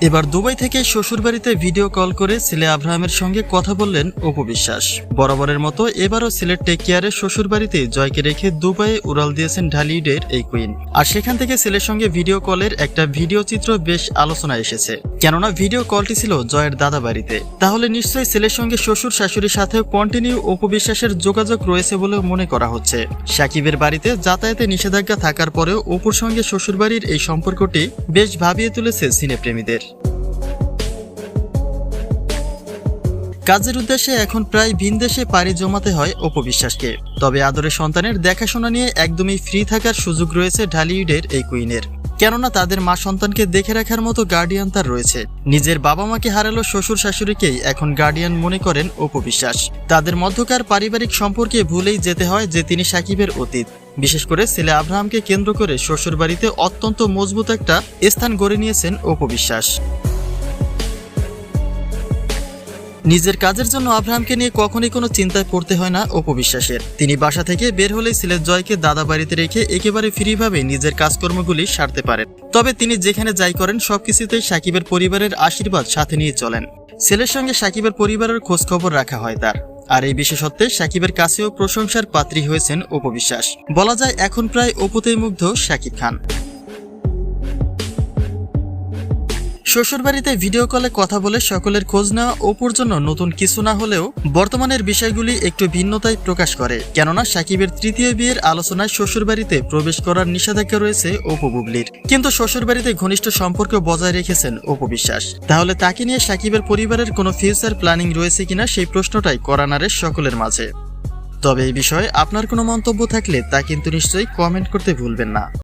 এবার দুবাই থেকে শ্বশুরবাড়িতে ভিডিও কল করে ছেলে আব্রাহামের সঙ্গে কথা বললেন উপবিশ্বাস বিশ্বাস। বরাবরের মতো এবারও সিলেট টেক কেয়ারের শ্বশুরবাড়িতে জয়কে রেখে দুবাইয়ে উড়াল দিয়েছেন ঢালিউডের এই কুইন আর সেখান থেকে ছেলের সঙ্গে ভিডিও কলের একটা ভিডিও চিত্র বেশ আলোচনা এসেছে। কেননা ভিডিও কলটি ছিল জয়ের দাদা বাড়িতে। তাহলে নিশ্চয়ই ছেলের সঙ্গে শ্বশুর শাশুড়ির সাথে কন্টিনিউ উপবিশ্বাসের যোগাযোগ রয়েছে বলে মনে করা হচ্ছে। সাকিবের বাড়িতে যাতায়াতে নিষেধাজ্ঞা থাকার পরেও অপুর সঙ্গে শ্বশুরবাড়ির এই সম্পর্কটি বেশ ভাবিয়ে তুলেছে সিনেপ্রেমীদের। কাজের উদ্দেশ্যে এখন প্রায় ভিন দেশে পাড়ি জমাতে হয় অপবিশ্বাসকে তবে আদরের সন্তানের দেখাশোনা নিয়ে একদমই ফ্রি থাকার সুযোগ রয়েছে ঢালিউডের এই কুইনের। কেননা তাদের মা সন্তানকে দেখে রাখার মতো গার্ডিয়ান তার রয়েছে। নিজের বাবা মাকে হারালো শ্বশুর শাশুড়িকেই এখন গার্ডিয়ান মনে করেন অপবিশ্বাস। তাদের মধ্যকার পারিবারিক সম্পর্কে ভুলেই যেতে হয় যে তিনি সাকিবের অতীত। বিশেষ করে ছেলে আব্রাহামকে কেন্দ্র করে শ্বশুরবাড়িতে অত্যন্ত মজবুত একটা স্থান গড়ে নিয়েছেন অপবিশ্বাস। নিজের কাজের জন্য আব্রাহামকে নিয়ে কখনই কোনো চিন্তায় পড়তে হয় না অপবিশ্বাসের। তিনি বাসা থেকে বের হলেই ছেলের জয়কে দাদা বাড়িতে রেখে একেবারে ফ্রিভাবে নিজের কাজকর্মগুলি সারতে পারেন। তবে তিনি যেখানে যাই করেন, সবকিছুতেই সাকিবের পরিবারের আশীর্বাদ সাথে নিয়ে চলেন। ছেলের সঙ্গে সাকিবের পরিবারের খোঁজ খবর রাখা হয় তার। আর এই বিশেষত্বে সাকিবের কাছেও প্রশংসার পাত্রী হয়েছেন অপবিশ্বাস। বলা যায় এখন প্রায় অপুতেই মুগ্ধ সাকিব খান। শ্বশুরবাড়িতে ভিডিও কলে কথা বলে সকলের খোঁজ নেওয়া অপুর জন্য নতুন কিছু না হলেও বর্তমানের বিষয়গুলি একটু ভিন্নতাই প্রকাশ করে। কেননা সাকিবের তৃতীয় বিয়ের আলোচনায় শ্বশুরবাড়িতে প্রবেশ করার নিষেধাজ্ঞা রয়েছে অপু বুবলির। কিন্তু শ্বশুরবাড়িতে ঘনিষ্ঠ সম্পর্ক বজায় রেখেছেন অপু বিশ্বাস। তাহলে তাকে নিয়ে সাকিবের পরিবারের কোনো ফিউচার প্ল্যানিং রয়েছে কিনা সেই প্রশ্নটাই করানারে সকলের মাঝে। তবে এই বিষয়ে আপনার কোনো মন্তব্য থাকলে তা কিন্তু নিশ্চয়ই কমেন্ট করতে ভুলবেন না।